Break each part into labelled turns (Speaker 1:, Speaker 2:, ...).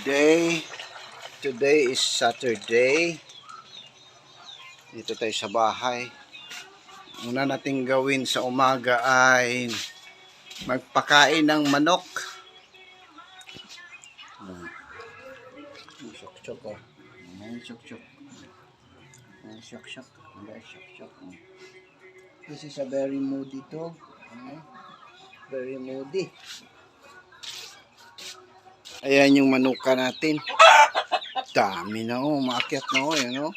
Speaker 1: Day, today is Saturday. Dito tayo sa bahay. Una nating gawin sa umaga ay magpakain ng manok. Hmm. Syok-syok oh. May syok-syok. May. This is a very moody dog. Okay. Very moody. Ayan yung manuka natin. Dami na oh, maakyat na oh, yan oh.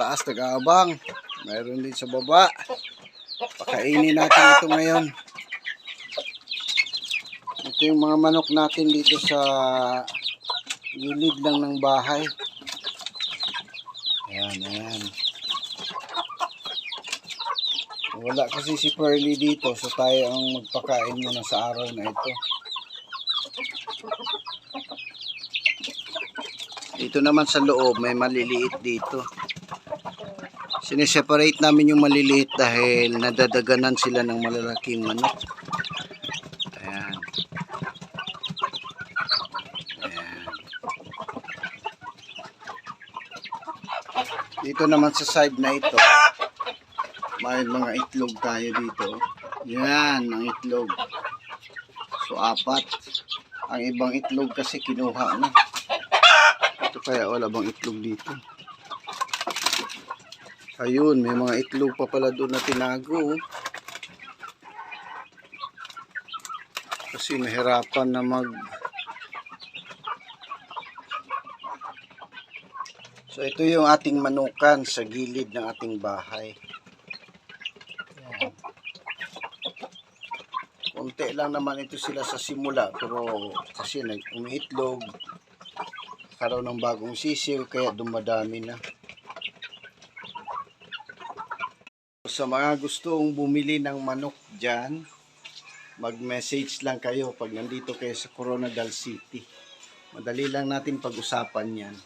Speaker 1: Taas nag-aabang. Mayroon din sa baba. Pakainin natin ito ngayon. Ito yung mga manok natin dito sa gilid lang ng bahay. Ayan, ayan. Wala kasi si Pearly dito, so tayo ang magpakain muna sa araw na ito. Dito naman sa loob, may maliliit dito. Sineseparate namin yung maliliit dahil nadadaganan sila ng malalaking manok. Ayan. Ayan. Dito naman sa side na ito, may mga itlog tayo dito. Yan, ang itlog. So, apat. Ang ibang itlog kasi kinuha na. Ito kaya wala bang itlog dito? Ayun, may mga itlog pa pala doon na tinago. oh. Kasi nahirapan na mag... So ito yung ating manukan sa gilid ng ating bahay. Konti lang naman ito sila sa simula pero kasi umiitlog karoon ng bagong sisiw kaya dumadami na. Sa mga gustong bumili ng manok dyan, mag-message lang kayo pag nandito kayo sa Coronadal City. Madali lang natin pag-usapan yan.